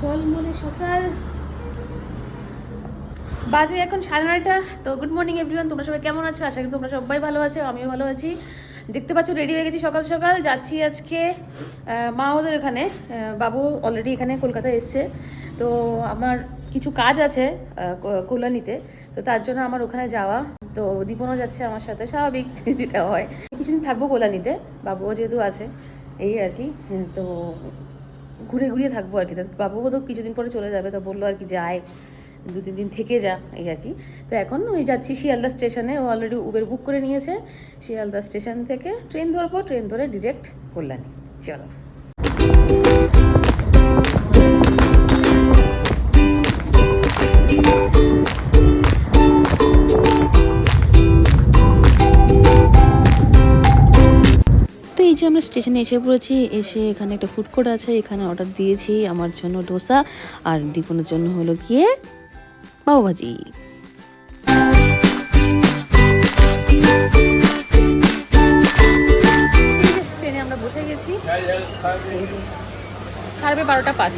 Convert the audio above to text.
ঝলমলে সকাল। বাজে এখন সাড়ে নয়টা, তো গুড মর্নিং এভরিওয়ান তোমরা সবাই কেমন আছো? আশা করি তোমরা সবাই ভালো আছো, আমিও ভালো আছি। দেখতে পাচ্ছ রেডি হয়ে গেছি সকাল সকাল, যাচ্ছি আজকে মা ওদের এখানে বাবু অলরেডি এখানে কলকাতায় এসছে। তো আমার কিছু কাজ আছে কল্যাণীতে। তো তার জন্য আমার ওখানে যাওয়া। তো দীপনও যাচ্ছে আমার সাথে, স্বাভাবিক যেটা হয়। কিছুদিন থাকব কল্যাণীতে, বাবুও যেহেতু আছে, এই আর কি। তো ঘুরে ঘুরিয়ে থাকব আর কি। তা বাবু তো কিছুদিন পরে চলে যাবে, তা বলল আর কি যায় দু তিন দিন থেকে যা, এই আর কি। তো এখন ওই যাচ্ছি শিয়ালদা স্টেশনে, ও অলরেডি উবের বুক করে নিয়েছে। শিয়ালদা স্টেশন থেকে ট্রেন ধরবো ট্রেন ধরে ডিরেক্ট কল্যাণী। চলো। যে আমরা স্টেশনে এসে পড়েছি, এসে এখানে একটা ফুড কোর্ট আছে, এখানে অর্ডার দিয়েছি আমার জন্য ডোসা আর দীপনের জন্য হলো গিয়ে পাওভাজি। ট্রেনে আমরা বসে গেছি। সাড়ে বারোটা পাঁচ।